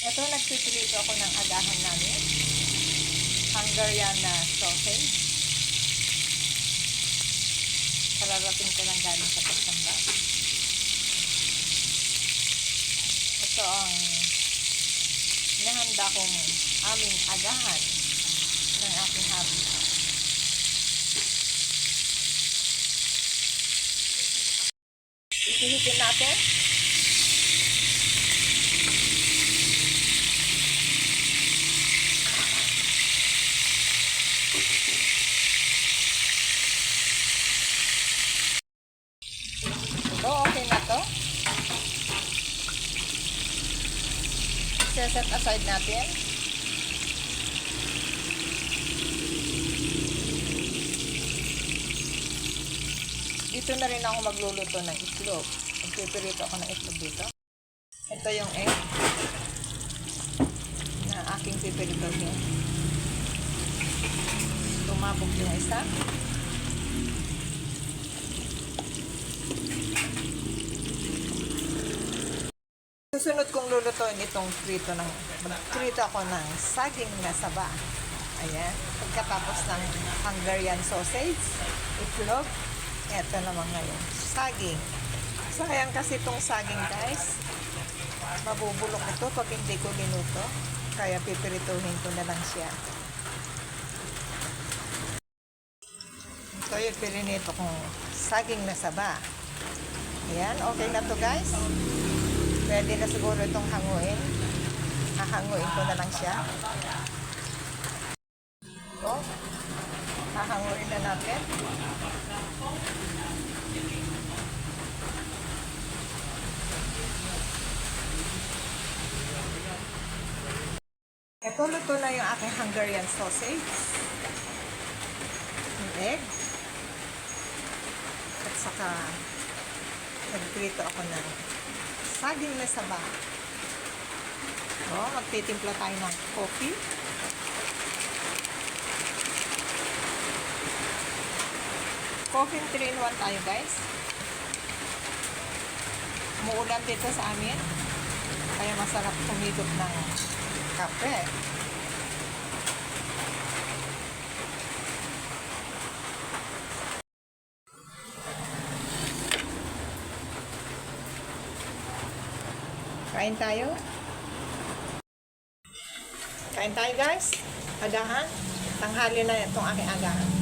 Ito, nagpipilito ako ng agahan namin. Hungarian na sausage. Kararating ko lang galing sa pagsamba. Ito ang nahanda kong aming agahan ng aking hobby. Ipihitin natin. Ito, okay na to. Set aside natin. Dito na rin ako magluluto ng itlog. Magpipirito ako ng itlog dito. Ito yung egg na aking pipiritohin. Tumabog yung isa. Susunod kong lulutuin itong prito ng prito ako ng saging na saba. Ayan. Pagkatapos ng Hungarian sausage, itlog, eto naman ngayon, saging. Sayang kasi itong saging guys. Mabubulok ito pag hindi ko minuto. Kaya pipirituhin ko na lang siya. Ito yung pirinito kong saging na saba. Ayan, okay na to guys. Pwede na siguro itong hanguin. Hahanguin ko na lang siya. Ito. Hahanguin na natin. Ito, luto na yung aking Hungarian sausage. Yung egg. At saka, nagprito ako ng saging na saba. O, magtitimpla tayo ng coffee. Coffee 3 in 1 tayo guys. Umuulan dito sa amin. Kaya masarap humigop ng kape. Kain tayo. Kain tayo guys. Agahan. Tanghali na itong aking agahan.